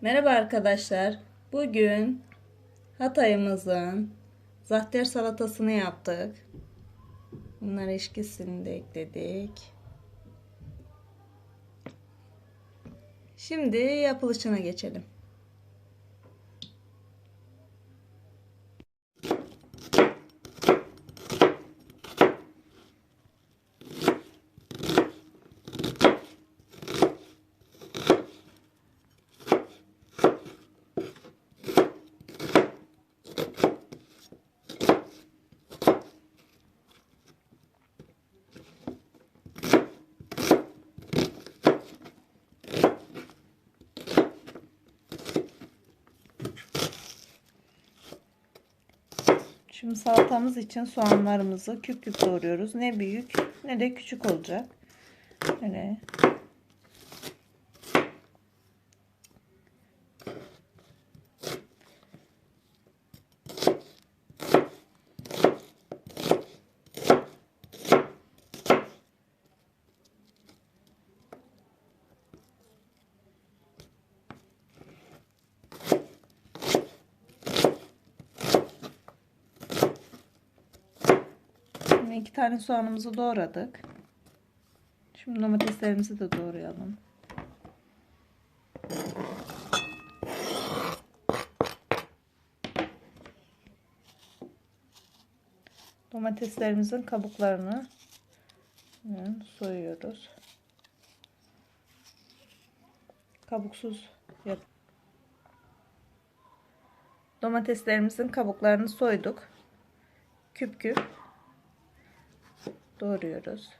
Merhaba arkadaşlar. Bugün Hatay'ımızın zahter salatasını yaptık. Bunlar eşkisini de ekledik. Şimdi yapılışına geçelim. Şimdi salatamız için soğanlarımızı küp küp doğruyoruz. Ne büyük ne de küçük olacak. Böyle iki tane soğanımızı doğradık. Şimdi domateslerimizi de doğrayalım. Domateslerimizin kabuklarını soyuyoruz. Kabuksuz yap. Domateslerimizin kabuklarını soyduk. Küp küp doğruyoruz.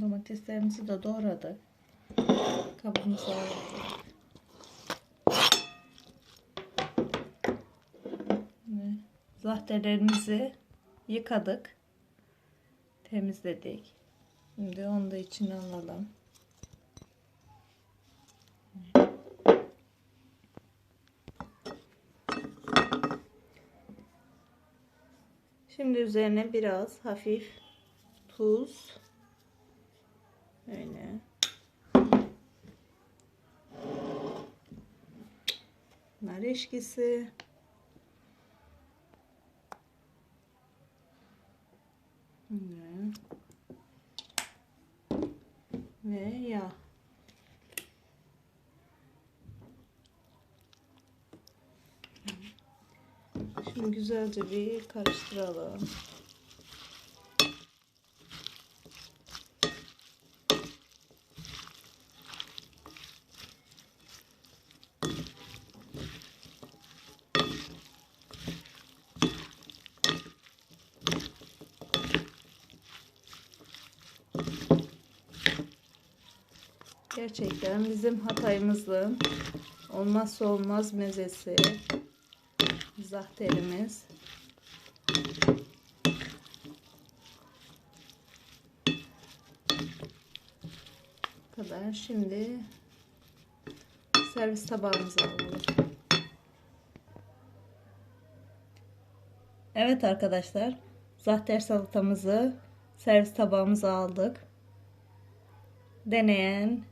Domateslerimizi de doğradık. Kabımıza aldık. Ve Zahterlerimizi yıkadık. Temizledik. Şimdi onu da içine alalım. Şimdi üzerine biraz hafif tuz Öyle. Nar eşkisi. Öyle. Ve yağ. Şimdi güzelce bir karıştıralım. Gerçekten bizim Hatay'ımızın olmazsa olmaz mezesi zahterimiz. Bu kadar. Şimdi servis tabağımıza alalım. Evet arkadaşlar, zahter salatamızı servis tabağımıza aldık. Deneyen